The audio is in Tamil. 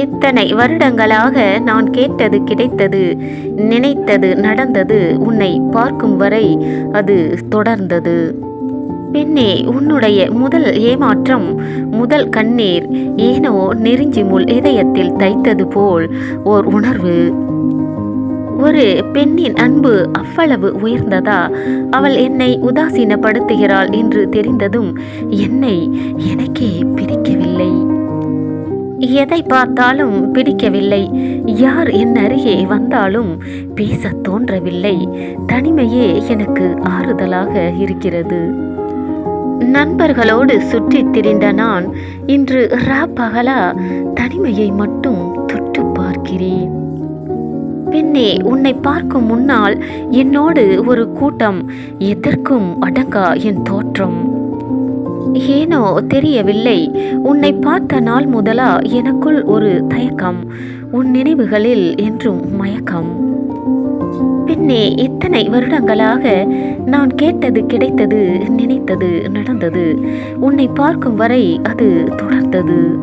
இத்தனை வருடங்களாக நான் கேட்டது கிடைத்தது நினைத்தது நடந்தது உன்னை பார்க்கும் வரை அது தொடர்ந்தது. பெண்ணே உன்னுடைய முதல் ஏமாற்றம் முதல் கண்ணீர் ஏனோ நெருஞ்சி முள் இதயத்தில் தைத்தது போல் ஓர் உணர்வு. ஒரு பெண்ணின் அன்பு அவ்வளவு உயர்ந்ததா? அவள் என்னை உதாசீனப்படுத்துகிறாள் என்று தெரிந்ததும் என்னை எனக்கே எதை பார்த்தாலும் பிடிக்கவில்லை. யார் என் அருகே வந்தாலும் பேசத் தோன்றவில்லை. தனிமையே எனக்கு ஆறுதலாக இருக்கிறது. நண்பர்களோடு சுற்றித் திரிந்த நான் இன்று ரா பகலா தனிமையை மட்டும் தொட்டு பார்க்கிறேன். பின்னே உன்னை பார்க்கும் முன்னால் என்னோடு ஒரு கூட்டம். எதற்கும் அடங்கா என் தோற்றம். ஏனோ தெரியவில்லை. உன்னை பார்த்த நாள் முதலா எனக்குள் ஒரு தயக்கம். உன் நினைவுகளில் என்றும் மயக்கம். பின்னே இத்தனை வருடங்களாக நான் கேட்டது கிடைத்தது நினைத்தது நடந்தது. உன்னை பார்க்கும் வரை அது தொடர்ந்தது.